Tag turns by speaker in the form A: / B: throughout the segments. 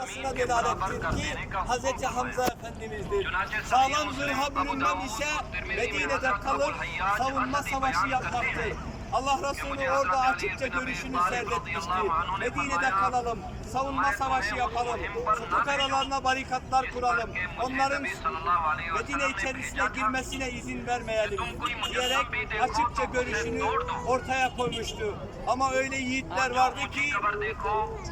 A: olmasına delalettir ki Hz. Hamza Efendimiz'dir. Sağlam zırha bürünmem ise Medine'de kalıp savunma savaşı yapmaktır. Allah Resulü orada açıkça görüşünü serdetmişti. Medine'de kalalım, savunma savaşı yapalım, sokak aralarına barikatlar kuralım, onların Medine içerisine girmesine izin vermeyelim diyerek açıkça görüşünü ortaya koymuştu. Ama öyle yiğitler vardı ki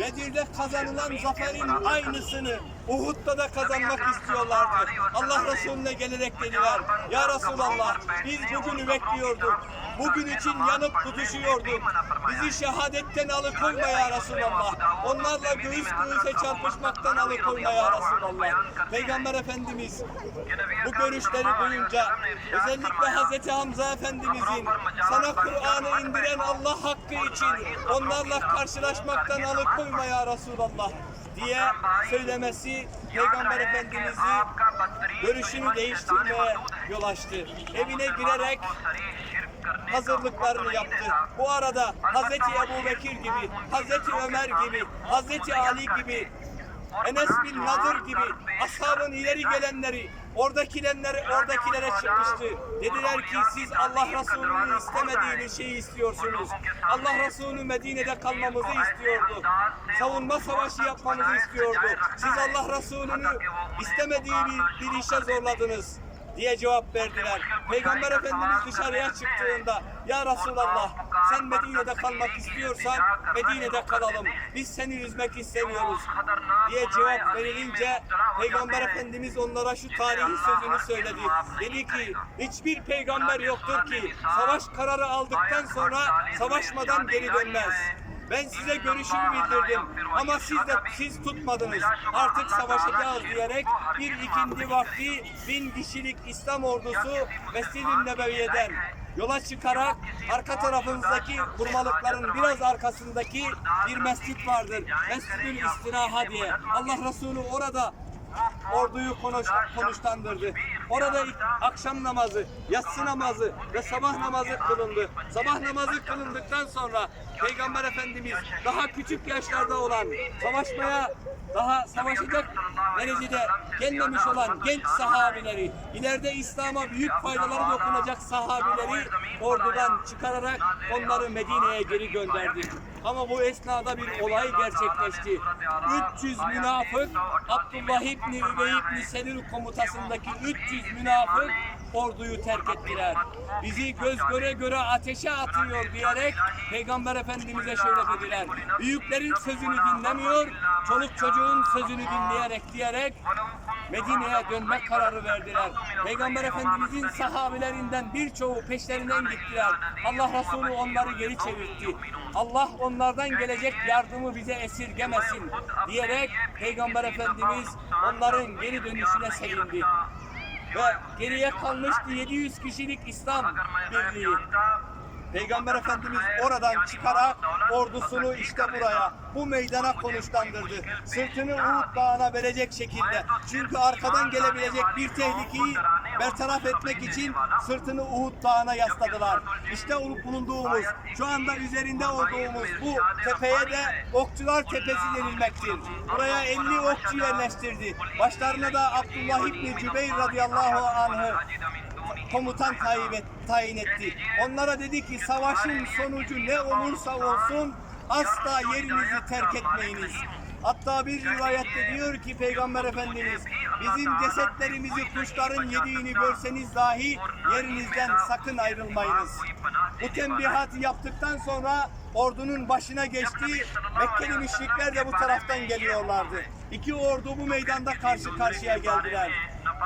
A: Bedir'de kazanılan zaferin aynısını Uhud'da da kazanmak istiyorlardı. Allah Resulüne gelerek dediler. Ya Resulallah biz bugünü bekliyorduk. Bugün için yanıp tutuşuyorduk. Bizi şehadetten alıkoyma ya Resulallah. Onlarla göğüs göğüse çarpışmaktan alıkoyma ya Resulallah. Peygamber Efendimiz bu görüşleri duyunca özellikle Hazreti Hamza Efendimizin sana Kur'an'ı indiren Allah hakkı için onlarla karşılaşmaktan alıkoyma ya Resulallah diye söylemesi Peygamber Efendimiz'i görüşünü değiştirmeye yol açtı. Evine girerek hazırlıklarını yaptı. Bu arada Hazreti Ebu Bekir gibi, Hazreti Ömer gibi, Hazreti Ali gibi, Enes bin Nadir gibi ashabın ileri gelenleri oradakileri oradakilere çıkmıştı. Dediler ki siz Allah Resulü'nün istemediği bir şeyi istiyorsunuz. Allah Resulü Medine'de kalmamızı istiyordu. Savunma savaşı yapmamızı istiyordu. Siz Allah Resulü'nü istemediği bir, bir işe zorladınız diye cevap verdiler. Peygamber Efendimiz dışarıya çıktığında Ya Resulallah sen Medine'de kalmak istiyorsan Medine'de kalalım. Biz seni üzmek istemiyoruz diye cevap verilince Peygamber Efendimiz onlara şu tarihi sözünü söyledi. Dedi ki hiçbir peygamber yoktur ki savaş kararı aldıktan sonra savaşmadan geri dönmez. Ben size görüşümü bildirdim ama siz de siz tutmadınız. Artık savaşacağız diyerek bir ikindi vakti bin kişilik İslam ordusu Mescid-i Nebeviye'den yola çıkarak arka tarafınızdaki kurmalıkların biraz arkasındaki bir mescit vardır. Mescid-ül İstiraha diye. Allah Resulü orada orduyu konuş, konuşlandırdı. Orada akşam namazı, yatsı namazı ve sabah namazı kılındı. Sabah namazı kılındıktan sonra Peygamber Efendimiz daha küçük yaşlarda olan, savaşmaya daha savaşacak derecede gelmemiş olan genç sahabileri, ileride İslam'a büyük faydaları dokunacak sahabileri ordudan çıkararak onları Medine'ye geri gönderdi. Ama bu esnada bir olay gerçekleşti. 300 münafık Abdullah İbni Übey İbni Selül komutasındaki 300 münafık orduyu terk ettiler. Bizi göz göre göre ateşe atıyor diyerek Peygamber Efendimiz'e şöyle dediler. Büyüklerin sözünü dinlemiyor, çoluk çocuğun sözünü dinleyerek diyerek Medine'ye dönme kararı verdiler. Peygamber Efendimizin sahabilerinden birçoğu peşlerinden gittiler. Allah Resulü onları geri çevirtti. Allah onlardan gelecek yardımı bize esirgemesin diyerek Peygamber Efendimiz onların geri dönüşüne sevindi. Ve geriye kalmıştı 700 kişilik İslam birliği. Peygamber Efendimiz oradan çıkarak ordusunu işte buraya, bu meydana konuşlandırdı. Sırtını Uhud Dağı'na verecek şekilde. Çünkü arkadan gelebilecek bir tehlikeyi bertaraf etmek için sırtını Uhud Dağı'na yasladılar. İşte bulunduğumuz, şu anda üzerinde olduğumuz bu tepeye de Okçular Tepesi denilmektir. Buraya 50 okçu yerleştirdi. Başlarına da Abdullah İbni Cübeyr radıyallahu anh'ı komutan tayin, et, tayin etti. Onlara dedi ki savaşın sonucu ne olursa olsun asla yerinizi terk etmeyiniz. Hatta bir rivayette diyor ki Peygamber Efendimiz bizim cesetlerimizi kuşların yediğini görseniz dahi yerinizden sakın ayrılmayınız. Bu tembihatı yaptıktan sonra ordunun başına geçti. Mekkeli müşrikler de bu taraftan geliyorlardı. İki ordu bu meydanda karşı karşıya geldiler.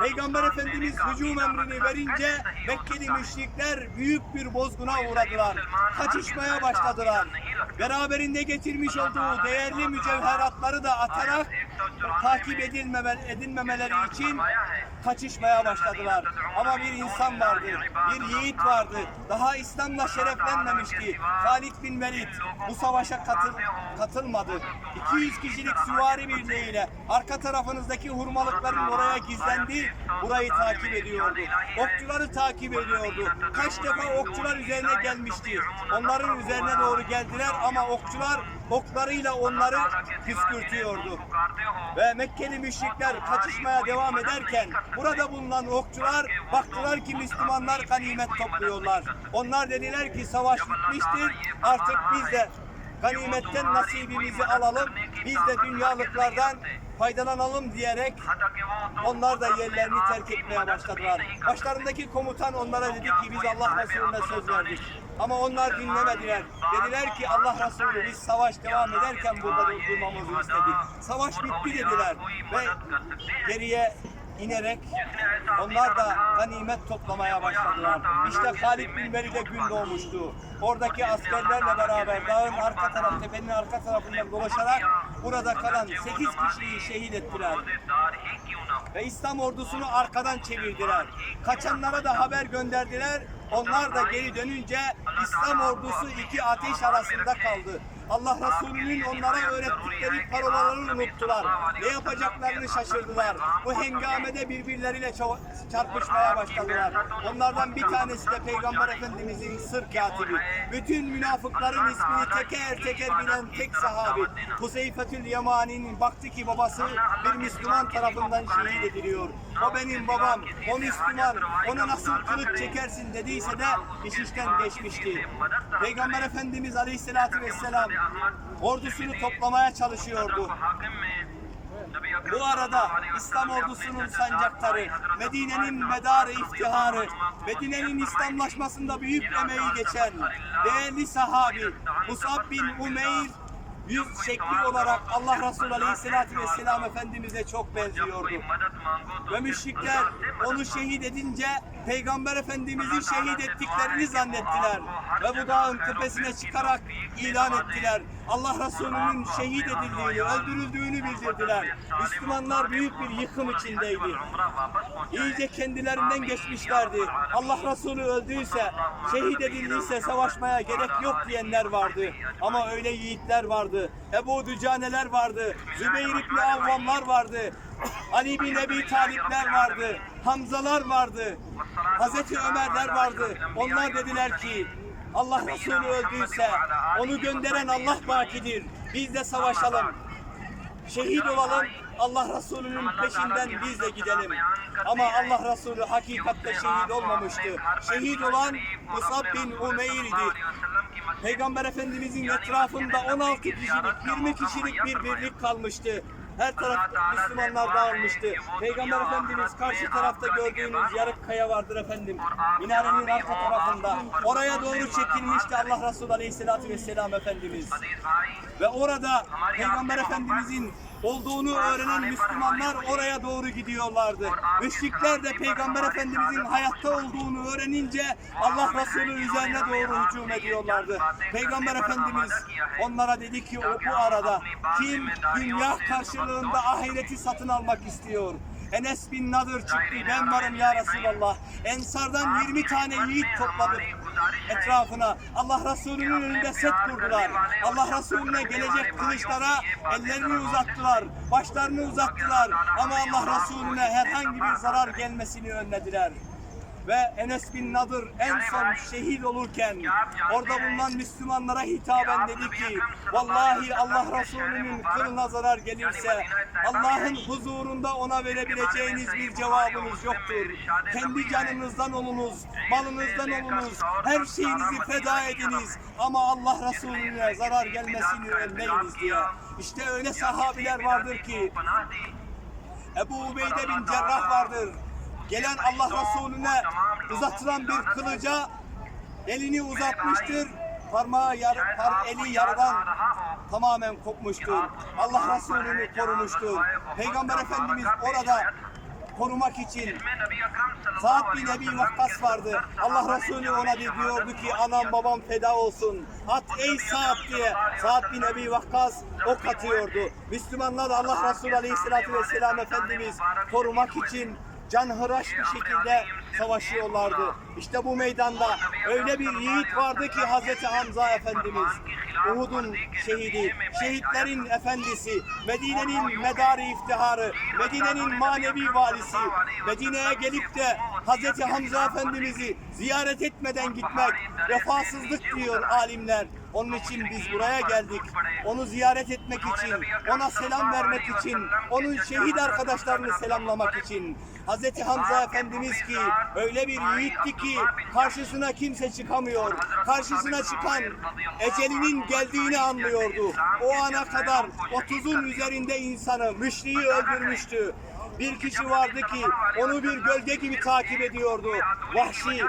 A: Peygamber Efendimiz hücum emrini verince Mekkeli müşrikler büyük bir bozguna uğradılar. Kaçışmaya başladılar. Beraberinde getirmiş olduğu değerli mücevheratları da atarak takip edilmeme, edilmemeleri için kaçışmaya başladılar. Ama bir insan vardı, bir yiğit vardı. Daha İslam'la şereflenmemişti. Halid bin Velid bu savaşa katıl, katılmadı. 200 kişilik süvari birliğiyle arka tarafınızdaki hurmalıkların oraya gizlendi burayı takip ediyordu. Okçuları takip ediyordu. Kaç defa okçular üzerine gelmişti. Onların üzerine doğru geldiler ama okçular oklarıyla onları püskürtüyordu. Ve Mekkeli müşrikler kaçışmaya devam ederken burada bulunan okçular baktılar ki Müslümanlar ganimet topluyorlar. Onlar dediler ki savaş bitmiştir artık biz de ganimetten nasibimizi alalım. Biz de dünyalıklardan faydalanalım diyerek onlar da yerlerini terk etmeye başladılar. Başlarındaki komutan onlara dedi ki biz Allah Resulüne söz verdik. Ama onlar dinlemediler. Dediler ki Allah Resulü biz savaş devam ederken burada durmamızı istedik. Savaş bitti dediler. Ve geriye inerek onlar da ganimet toplamaya başladılar. İşte Halid bin Velid'e gün doğmuştu. Oradaki askerlerle beraber dağın arka taraf, tepenin arka tarafından dolaşarak burada kalan 8 kişiyi şehit ettiler. Ve İslam ordusunu arkadan çevirdiler. Kaçanlara da haber gönderdiler. Onlar da geri dönünce İslam ordusu iki ateş arasında kaldı. Allah Resulü'nün onlara öğrettikleri parolaları unuttular. Ne yapacaklarını şaşırdılar. Bu hengamede birbirleriyle çarpışmaya başladılar. Onlardan bir tanesi de Peygamber Efendimizin sır katibi. Bütün münafıkların ismini teker teker bilen tek sahabi. Huzeyfetül Yemani'nin baktı ki babası bir Müslüman tarafından şehit ediliyor. O benim babam, o Müslüman, ona nasıl kılıç çekersin dediyse de iş işten geçmişti. Peygamber Efendimiz Aleyhisselatü Vesselam ordusunu toplamaya çalışıyordu. Bu arada İslam ordusunun sancaktarı, Medine'nin medarı iftiharı, Medine'nin İslamlaşmasında büyük emeği geçen değerli sahabi Musab bin Umeyr yüz şekli olarak Allah Resulü Aleyhisselatü Vesselam Efendimiz'e çok benziyordu. Ve müşrikler onu şehit edince Peygamber Efendimiz'i şehit ettiklerini zannettiler. Ve bu dağın tepesine çıkarak ilan ettiler. Allah Resulü'nün şehit edildiğini, öldürüldüğünü bildirdiler. Müslümanlar büyük bir yıkım içindeydi. İyice kendilerinden geçmişlerdi. Allah Resulü öldüyse, şehit edildiyse savaşmaya gerek yok diyenler vardı. Ama öyle yiğitler vardı. Ebu Dücaneler vardı. Zübeyir İbni Avvamlar vardı. Ali bin Ebi Talipler vardı. Hamzalar vardı. Hazreti Ömerler vardı. Onlar dediler ki Allah Resulü öldüyse onu gönderen Allah bakidir. Biz de savaşalım. Şehit olalım. Allah Resulü'nün peşinden biz de gidelim. Ama Allah Resulü hakikatte şehit olmamıştı. Şehit olan Musab bin Umeyr idi. Peygamber Efendimizin etrafında 16 kişilik, 20 kişilik bir birlik kalmıştı. Her taraf Müslümanlar dağılmıştı. Peygamber Efendimiz karşı tarafta gördüğünüz yarık kaya vardır efendim. Minarenin arka tarafında. Oraya doğru çekilmişti Allah Resulü Aleyhisselatü Vesselam Efendimiz. Ve orada Peygamber Efendimizin olduğunu öğrenen Müslümanlar oraya doğru gidiyorlardı. Müşrikler de Peygamber Efendimizin hayatta olduğunu öğrenince Allah Resulü üzerine doğru hücum ediyorlardı. Peygamber Efendimiz onlara dedi ki o bu arada kim dünya karşılığında ahireti satın almak istiyor? Enes bin Nadır çıktı ben varım ya Resulallah. Ensardan 20 tane yiğit topladı etrafına. Allah Resulü'nün önünde set kurdular. Allah Resulüne gelecek kılıçlara ellerini uzattılar. Başlarını uzattılar. Ama Allah Resulüne herhangi bir zarar gelmesini önlediler. Ve Enes bin Nadır en son şehit olurken orada bulunan Müslümanlara hitaben dedi ki Vallahi Allah Resulü'nün kılına zarar gelirse Allah'ın huzurunda ona verebileceğiniz bir cevabınız yoktur. Kendi canınızdan olunuz, malınızdan olunuz, her şeyinizi feda ediniz. ama Allah Resulüne zarar gelmesini önleyiniz diye. İşte öyle sahabiler vardır ki Ebu Ubeyde bin Cerrah vardır. Gelen Allah Resulüne uzatılan bir kılıca elini uzatmıştır. Parmağı yar, par, eli yarıdan tamamen kopmuştur. Allah Resulü'nü korumuştur. Peygamber Efendimiz orada korumak için Sa'd bin Ebi Vakkas vardı. Allah Resulü ona diyordu ki anam babam feda olsun. At ey Sa'd diye. Sa'd bin Ebi Vakkas ok atıyordu. Müslümanlar Allah Resulü Aleyhisselatü Vesselam Efendimiz korumak için canhıraş bir şekilde savaşıyorlardı. İşte bu meydanda öyle bir yiğit vardı ki Hazreti Hamza Efendimiz. Uhud'un şehidi, şehitlerin efendisi, Medine'nin medarı iftiharı, Medine'nin manevi valisi, Medine'ye gelip de Hazreti Hamza Efendimiz'i ziyaret etmeden gitmek vefasızlık diyor alimler. Onun için biz buraya geldik. Onu ziyaret etmek için, ona selam vermek için, onun şehit arkadaşlarını selamlamak için. Hazreti Hamza Efendimiz ki öyle bir yiğitti ki karşısına kimse çıkamıyor. Karşısına çıkan ecelinin geldiğini anlıyordu. O ana kadar 30'un üzerinde insanı müşriyi öldürmüştü. Bir kişi vardı ki onu bir gölge gibi takip ediyordu. Vahşi.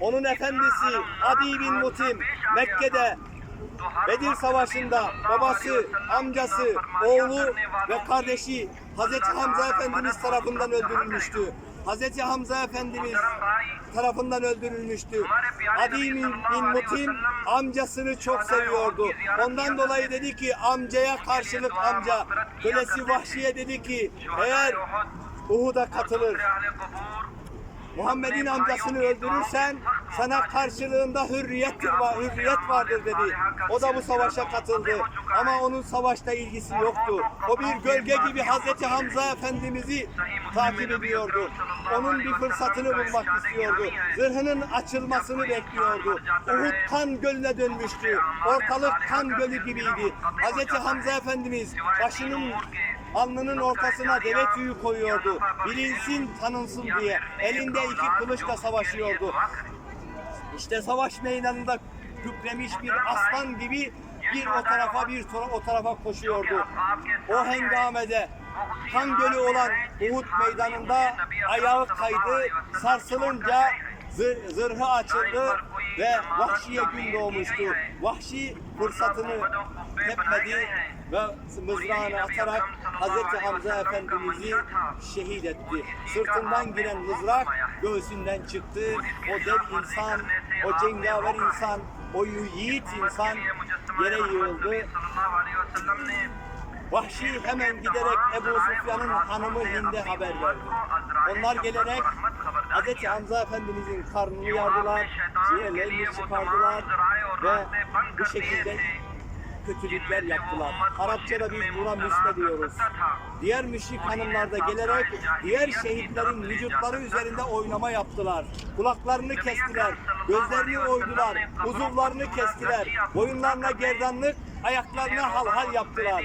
A: Onun efendisi Adi bin Mutim Mekke'de Bedir Savaşı'nda babası, amcası, oğlu ve kardeşi Hazreti Hamza Efendimiz tarafından öldürülmüştü. Hazreti Hamza Efendimiz tarafından öldürülmüştü. Adi bin, bin Mutim amcasını çok seviyordu. Ondan dolayı dedi ki amcaya karşılık amca. Kölesi Vahşi'ye dedi ki eğer Uhud'a katılır Muhammed'in amcasını öldürürsen sana karşılığında hürriyettir var, hürriyet vardır dedi. O da bu savaşa katıldı. Ama onun savaşta ilgisi yoktu. O bir gölge gibi Hazreti Hamza Efendimiz'i takip ediyordu. Onun bir fırsatını bulmak istiyordu. Zırhının açılmasını bekliyordu. Uhud kan gölüne dönmüştü. Ortalık kan gölü gibiydi. Hazreti Hamza Efendimiz başının alnının ortasına deve tüyü koyuyordu. Bilinsin, tanınsın diye. Elinde iki kılıçla savaşıyordu. İşte savaş meydanında kükremiş bir aslan gibi bir o tarafa bir o tarafa koşuyordu. O hengamede kan gölü olan Uhud meydanında ayağı kaydı, sarsılınca zır- zırhı açıldı ve vahşiye gün doğmuştu. Vahşi fırsatını tepmedi ve mızrağını atarak Hazreti Hamza Efendimiz'i şehit etti. Sırtından giren mızrak göğsünden çıktı. O dev insan, o cengaver insan, o yiğit insan yere yığıldı. Vahşi hemen giderek Ebu Sufyan'ın hanımı Hind'e haber verdi. Onlar gelerek Hz. Hamza Efendimizin karnını yardılar, ciğerlerini çıkardılar ve bu şekilde kötülükler yaptılar. Arapçada biz buna müsne diyoruz. Diğer müşrik hanımlar da gelerek diğer şehitlerin vücutları üzerinde oynama yaptılar. Kulaklarını kestiler, gözlerini oydular, uzuvlarını kestiler, boyunlarına gerdanlık, ayaklarına halhal yaptılar.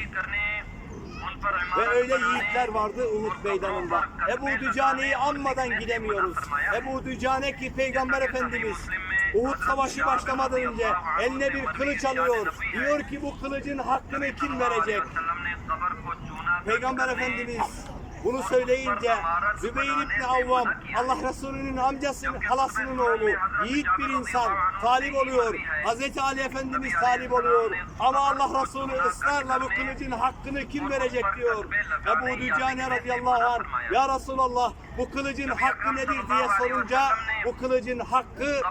A: Ve öyle yiğitler vardı Uhud meydanında. Ebu Dücane'yi anmadan gidemiyoruz. Ebu Dücane ki Peygamber Efendimiz Uhud savaşı başlamadan önce eline bir kılıç alıyor. Diyor ki bu kılıcın hakkını kim verecek? Peygamber Efendimiz bunu söyleyince Zübeyir İbni Avvam Allah Resulü'nün amcasının halasının oğlu yiğit bir insan talip oluyor. Hazreti Ali Efendimiz talip oluyor. Ama Allah Resulü ısrarla bu kılıcın hakkını kim verecek diyor. Ebu Dücane radıyallahu anh Ya Resulallah bu kılıcın hakkı nedir diye sorunca bu kılıcın hakkı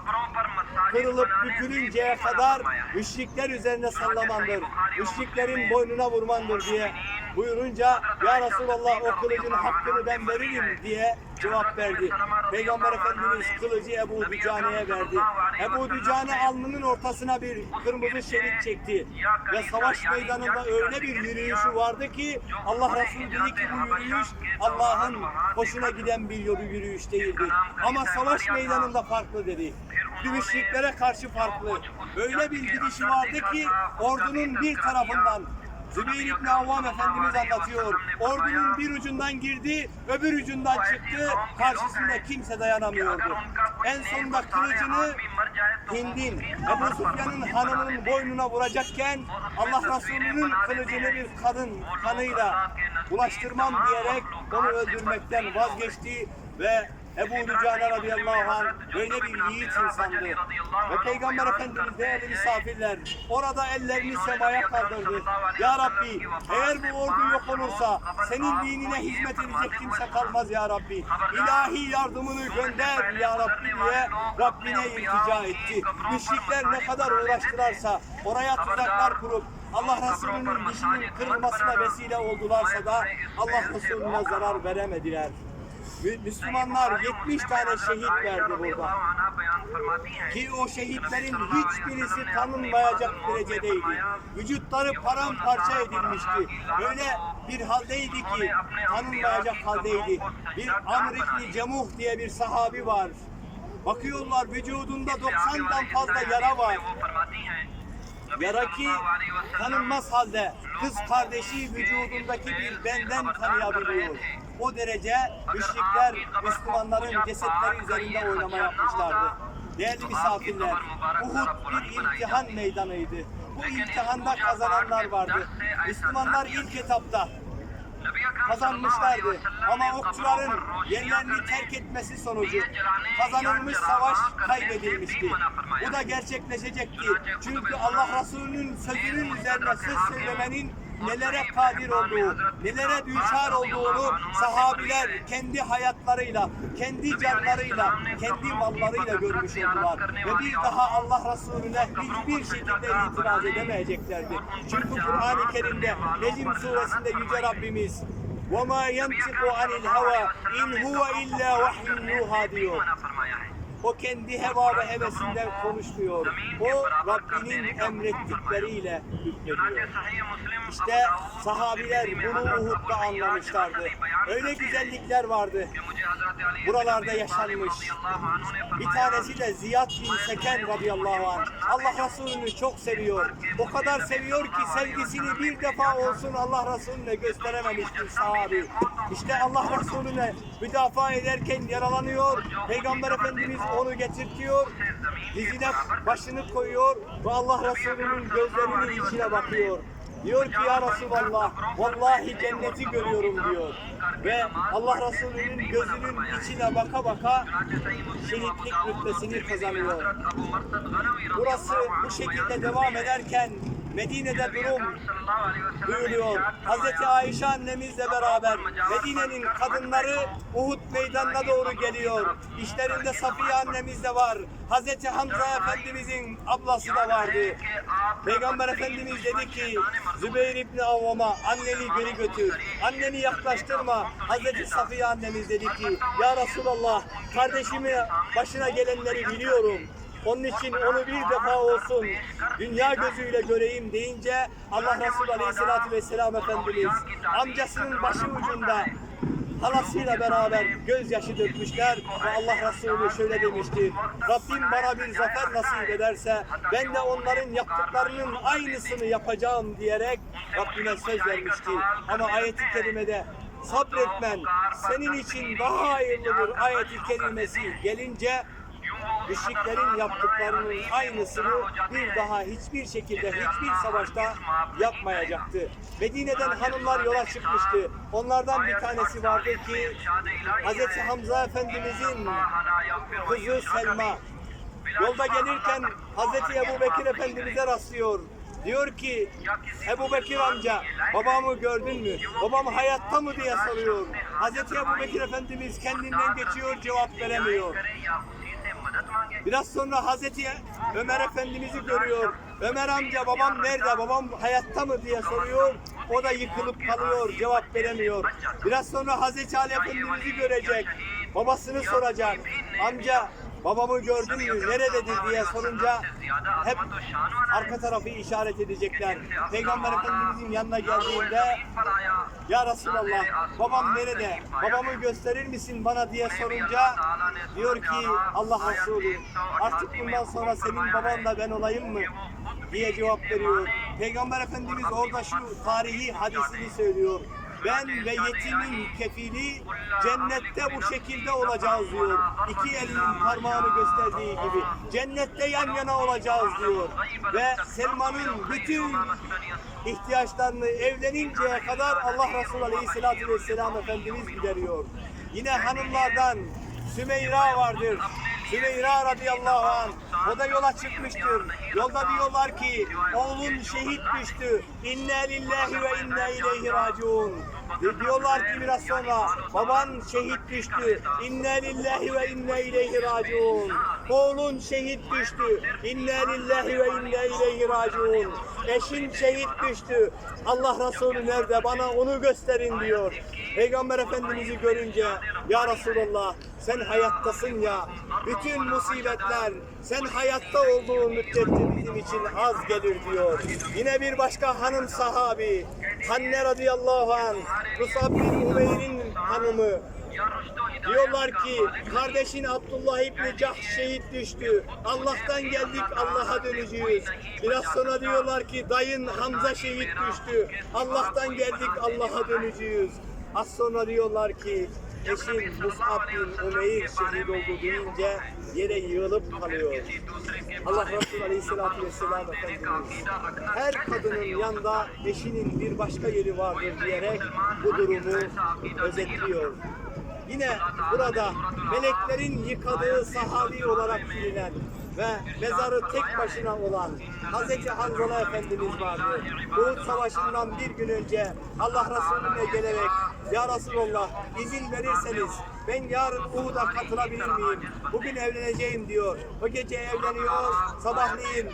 A: kırılıp bükülünceye kadar müşrikler üzerine sallamandır. Müşriklerin boynuna vurmandır diye buyurunca Ya Resulallah o kılıcın hakkını ben veririm diye cevap verdi. Peygamber Efendimiz kılıcı Ebu Dücane'ye verdi. Ebu Dücane alnının ortasına bir kırmızı şerit çekti. Ve savaş meydanında öyle bir yürüyüşü vardı ki Allah Resulü dedi ki bu yürüyüş Allah'ın hoşuna giden bir yolu yürüyüş değildi. Ama savaş meydanında farklı dedi. Müşriklere karşı farklı. Öyle bir gidişi vardı ki ordunun bir tarafından Zübeyir İbni Avvam Efendimiz anlatıyor. Ordunun bir ucundan girdi, öbür ucundan çıktı. Karşısında kimse dayanamıyordu. En sonunda kılıcını Hind'in, Ebu Sufyan'ın hanımının boynuna vuracakken Allah Resulü'nün kılıcını bir kadın kanıyla bulaştırmam diyerek onu öldürmekten vazgeçti ve Ebu Dücane radıyallahu anh böyle bir yiğit insandı. Ve Peygamber Efendimiz değerli misafirler orada ellerini semaya kaldırdı. Ya Rabbi eğer bu ordu yok olursa senin dinine hizmet edecek kimse kalmaz ya Rabbi. İlahi yardımını gönder ya Rabbi diye Rabbine iltica etti. Müşrikler ne kadar uğraştılarsa oraya tuzaklar kurup Allah Resulü'nün dişinin kırılmasına vesile oldularsa da Allah Resulüne zarar veremediler. Mü- Müslümanlar 70 tane şehit verdi burada. Ki o şehitlerin hiçbirisi tanınmayacak derecedeydi. Vücutları paramparça edilmişti. Öyle bir haldeydi ki tanınmayacak haldeydi. Bir Amr Cemuh diye bir sahabi var. Bakıyorlar vücudunda 90'dan fazla yara var. Ki tanınmaz halde kız kardeşi vücudundaki bir benden tanıyabiliyor. O derece müşrikler Müslümanların cesetleri üzerinde oynama yapmışlardı. Değerli misafirler, Uhud bir imtihan meydanıydı. Bu imtihanda kazananlar vardı. Müslümanlar ilk etapta kazanmışlardı. Ama okçuların yerlerini terk etmesi sonucu kazanılmış savaş kaybedilmişti. Bu da gerçekleşecekti. Çünkü Allah Resulü'nün sözünün üzerine söz söylemenin nelere kadir olduğu, nelere düşar olduğunu sahabiler kendi hayatlarıyla, kendi canlarıyla, kendi mallarıyla görmüş oldular. Ve bir daha Allah Resulüne hiçbir şekilde itiraz edemeyeceklerdi. Çünkü Kur'an-ı Kerim'de Necm suresinde Yüce Rabbimiz وَمَا يَنْتِقُ عَنِ الْهَوَى اِنْ هُوَ اِلَّا وَحْيٌ يُوحَى diyor. O kendi heva ve hevesinden konuşmuyor. O Rabbinin emrettikleriyle hükmediyor. İşte sahabiler bunu Uhud'da anlamışlardı. Öyle güzellikler vardı. Buralarda yaşanmış. Bir tanesi de Ziyad bin Seken radıyallahu anh. Allah Resulü'nü çok seviyor. O kadar seviyor ki sevgisini bir defa olsun Allah Resulüne gösterememiş bir sahabi. İşte Allah Resulüne müdafaa ederken yaralanıyor. Peygamber Efendimiz onu getirtiyor. Dizine başını koyuyor ve Allah Resulü'nün gözlerinin içine bakıyor. Diyor ki ya Resulallah vallahi cenneti görüyorum diyor. Ve Allah Resulü'nün gözünün içine baka baka şehitlik rütbesini kazanıyor. Burası bu şekilde devam ederken Medine'de durum duyuluyor. Hazreti Ayşe annemizle beraber Medine'nin kadınları Uhud meydanına doğru geliyor. İşlerinde Safiye annemiz de var. Hazreti Hamza Efendimizin ablası da vardı. Peygamber Efendimiz dedi ki Zübeyir İbni Avvam'a anneni geri götür. Anneni yaklaştırma. Hazreti Safiye annemiz dedi ki Ya Resulallah kardeşimi başına gelenleri biliyorum. Onun için onu bir defa olsun dünya gözüyle göreyim deyince Allah Resulü Aleyhisselatü Vesselam Efendimiz amcasının başı ucunda halasıyla beraber gözyaşı dökmüşler ve Allah Resulü şöyle demişti. Rabbim bana bir zafer nasip ederse ben de onların yaptıklarının aynısını yapacağım diyerek Rabbine söz vermişti. Ama ayet-i kerimede sabretmen senin için daha hayırlıdır ayet-i kerimesi gelince müşriklerin yaptıklarının aynısını bir daha hiçbir şekilde hiçbir savaşta yapmayacaktı. Medine'den hanımlar yola çıkmıştı. Onlardan bir tanesi vardı ki Hz. Hamza Efendimizin kızı Selma yolda gelirken Hz. Ebu Bekir Efendimiz'e rastlıyor. Diyor ki Ebu Bekir amca babamı gördün mü? Babam hayatta mı diye soruyor. Hz. Ebu Bekir Efendimiz kendinden geçiyor cevap veremiyor. Biraz sonra Hazreti Ömer Efendimiz'i görüyor. Ömer amca babam nerede? Babam hayatta mı diye soruyor. O da yıkılıp kalıyor. Cevap veremiyor. Biraz sonra Hazreti Ali Efendimiz'i görecek. Babasını soracak. Amca babamı gördün mü? Nerededir diye sorunca hep arka tarafı işaret edecekler. Peygamber Efendimiz'in yanına geldiğinde ya Resulallah babam nerede? Babamı gösterir misin bana diye sorunca diyor ki Allah Resulü artık bundan sonra senin baban da ben olayım mı? diye cevap veriyor. Peygamber Efendimiz orada şu tarihi hadisini söylüyor. Ben ve yetimin kefili cennette bu şekilde olacağız diyor. İki elinin parmağını gösterdiği gibi. Cennette yan yana olacağız diyor. Ve Selman'ın bütün ihtiyaçlarını evleninceye kadar Allah Resulü Aleyhisselatü Vesselam Efendimiz gideriyor. Yine hanımlardan Sümeyra vardır. Sümeyra radıyallahu anh o da yola çıkmıştır. Yolda diyorlar ki oğlun şehit düştü. İnne lillahi ve inne ileyhi raciun. Ve diyorlar ki biraz sonra baban şehit düştü. İnne lillahi ve inne ileyhi raciun. Oğlun şehit düştü. İnne lillahi ve inne ileyhi raciun. Eşin şehit düştü. Allah Resulü nerede? Bana onu gösterin diyor. Peygamber Efendimiz'i görünce ya Resulallah sen hayattasın ya. Bütün musibetler sen hayatta olduğun müddetçe bizim için az gelir diyor. Yine bir başka hanım sahabi Hanne radıyallahu an Musab bin Umeyr'in hanımı Diyorlar ki kardeşin Abdullah İbni Cahş şehit düştü. Allah'tan geldik Allah'a döneceğiz. Biraz sonra diyorlar ki dayın Hamza şehit düştü. Allah'tan geldik Allah'a döneceğiz. Az sonra diyorlar ki eşin Mus'ab bin Umeyr şehit oldu deyince yere yığılıp kalıyor. Allah Resulü Aleyhisselatü Vesselam Efendimiz her kadının yanında eşinin bir başka yeri vardır diyerek bu durumu özetliyor. Yine burada meleklerin yıkadığı sahabi olarak bilinen ve mezarı tek başına olan Hazreti Hanzala Efendimiz vardı. Uhud Savaşı'ndan bir gün önce Allah Resulüne gelerek Ya Resulallah izin verirseniz ben yarın Uhud'a katılabilir miyim? Bugün evleneceğim diyor. O gece evleniyor. Sabahleyin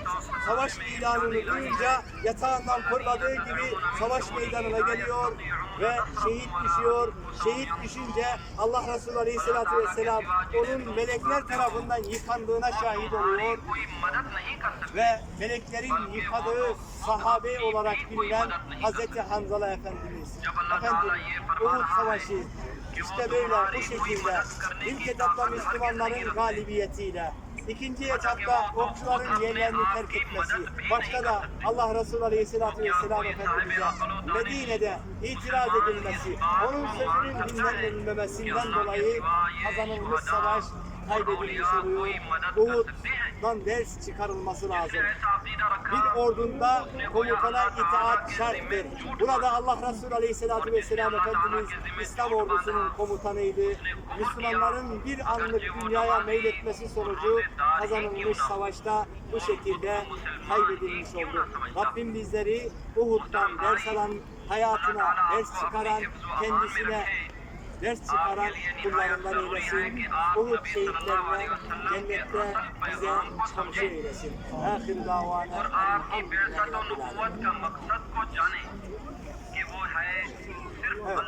A: savaş ilanını duyunca yatağından fırladığı gibi savaş meydanına geliyor ve şehit düşüyor. Şehit düşünce Allah Resulü Aleyhisselatü Vesselam onun melekler tarafından yıkandığına şahit oluyor ve meleklerin yıkadığı sahabe olarak bilinen Hazreti Hanzala Efendimiz. Efendim Uhud Savaşı işte böyle bu şekilde. İlk etapta Müslümanların galibiyetiyle. İkinci etapta okçuların yerlerini terk etmesi, başta da Allah Resulü Aleyhisselatü Vesselam Efendimiz'e Medine'de itiraz edilmesi, onun sözünün dinlenmemesinden dolayı kazanılmış savaş kaybedilmiş oluyor. Uhud'dan ders çıkarılması lazım. Bir ordunda komutana itaat şarttır. Burada Allah Resulü Aleyhisselatü Vesselam Efendimiz İslam ordusunun komutanıydı. Müslümanların bir anlık dünyaya meyletmesi sonucu kazanılmış savaşta bu şekilde kaybedilmiş oldu. Rabbim bizleri Uhud'dan ders alan, hayatına ders çıkaran, kendisine ders çıkaran kullarından eylesin. Uhud şehitlerine cennette bize çamşı eylesin. Ahir davana elhamdülillahi Rabbil Alemin.
B: Evet.